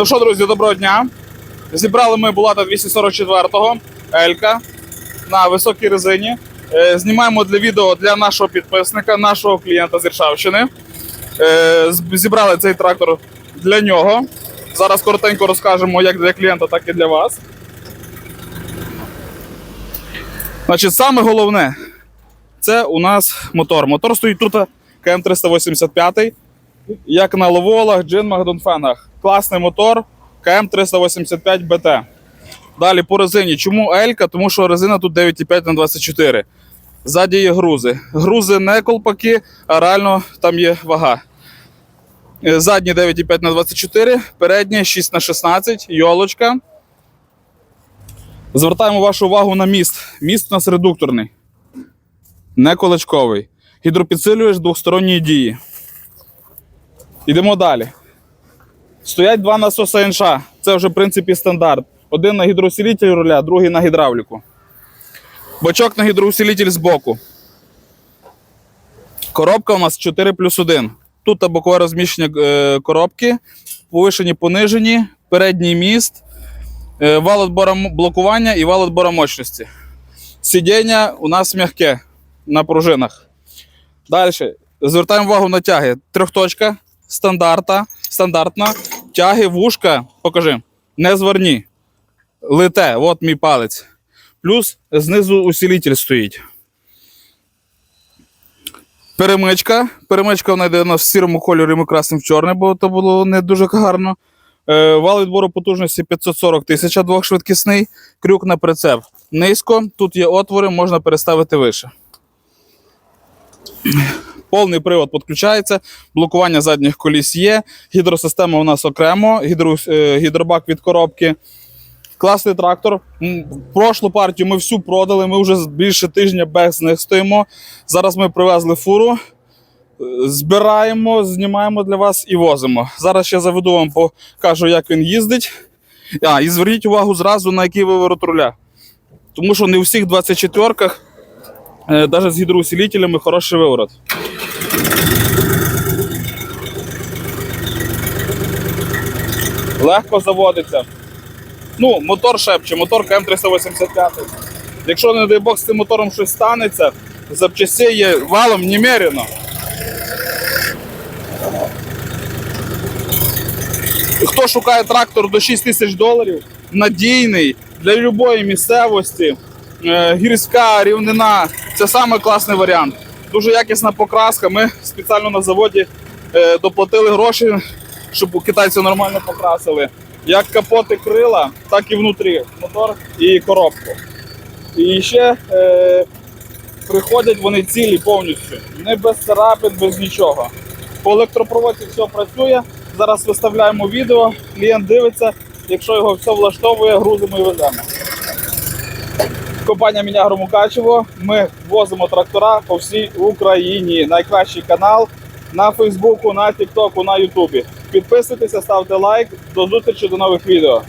Ну що, друзі, доброго дня. Зібрали ми Булата 244-го Елька на високій резині. Е, Знімаємо для відео для нашого підписника, нашого клієнта з Іршавщини. Е, Зібрали цей трактор для нього. Зараз коротенько розкажемо як для клієнта, так і для вас. Значить, саме головне це у нас мотор. Мотор стоїть тут КМ385 як на ловолах, джинмах, донфенах. Класний мотор КМ385 БТ. Далі по резині. Чому Елька? Тому що резина тут 9,5 на 24. Ззаді є грузи. Грузи не колпаки, а реально там є вага. Е, Задні 9,5 на 24, передні 6 на 16, йолочка. Звертаємо вашу увагу на міст. Міст у нас редукторний, не колечковий. Гідропідсилюєш двосторонньої дії. Йдемо далі. Стоять два насоси НШ. Це вже, в принципі, стандарт. Один на гідроусилитель руля, другий на гідравліку. Бачок на гідроусилитель збоку. Коробка у нас 4 плюс 1. Тут бокове розміщення е, коробки, повишені, понижені, передній міст, е, вал відбора блокування і вал відбора мощності. Сидіння у нас м'яке на пружинах. Далі. Звертаємо увагу на тяги. Трьохточка, стандарта, стандартна. Тяги, вушка, покажи, не зверні. Лите, от мій палець. Плюс знизу усилитель стоїть. Перемичка. Перемичка вона йде у нас в сірому кольорі, ми красним в чорне, бо то було не дуже гарно. Е, вал відбору потужності 540 тисяч двохшвидкісний. Крюк на прицеп. Низько. Тут є отвори, можна переставити вище. Повний привод підключається, блокування задніх коліс є, гідросистема у нас окремо, гідро, е, гідробак від коробки. Класний трактор. Прошлу партію ми всю продали, ми вже більше тижня без них стоїмо. Зараз ми привезли фуру, е, збираємо, знімаємо для вас і возимо. Зараз ще заведу вам, покажу, як він їздить. А, і зверніть увагу зразу, на який виворот руля. Тому що не у всіх 24-ках, навіть з гідроусилителями, хороший виворот. Легко заводиться. Ну, мотор шепче, мотор КМ385. Якщо, не дай Бог, з цим мотором щось станеться, запчастей є валом немерено. Хто шукає трактор до 6 тисяч доларів, надійний для будь-якої місцевості, е, гірська, рівнина це саме варіант. Дуже якісна покраска. Ми спеціально на заводі е, доплатили гроші, щоб китайці нормально покрасили. Як капоти крила, так і внутрі мотор і коробку. І ще е, приходять вони цілі повністю, не без царапин, без нічого. По електропроводці все працює. Зараз виставляємо відео, клієнт дивиться, якщо його все влаштовує, грузимо і веземо. Компанія Мінягро Мукачево. Ми возимо трактора по всій Україні. Найкращий канал на Фейсбуку, на Тіктоку, на Ютубі. Підписуйтеся, ставте лайк. До зустрічі до нових відео.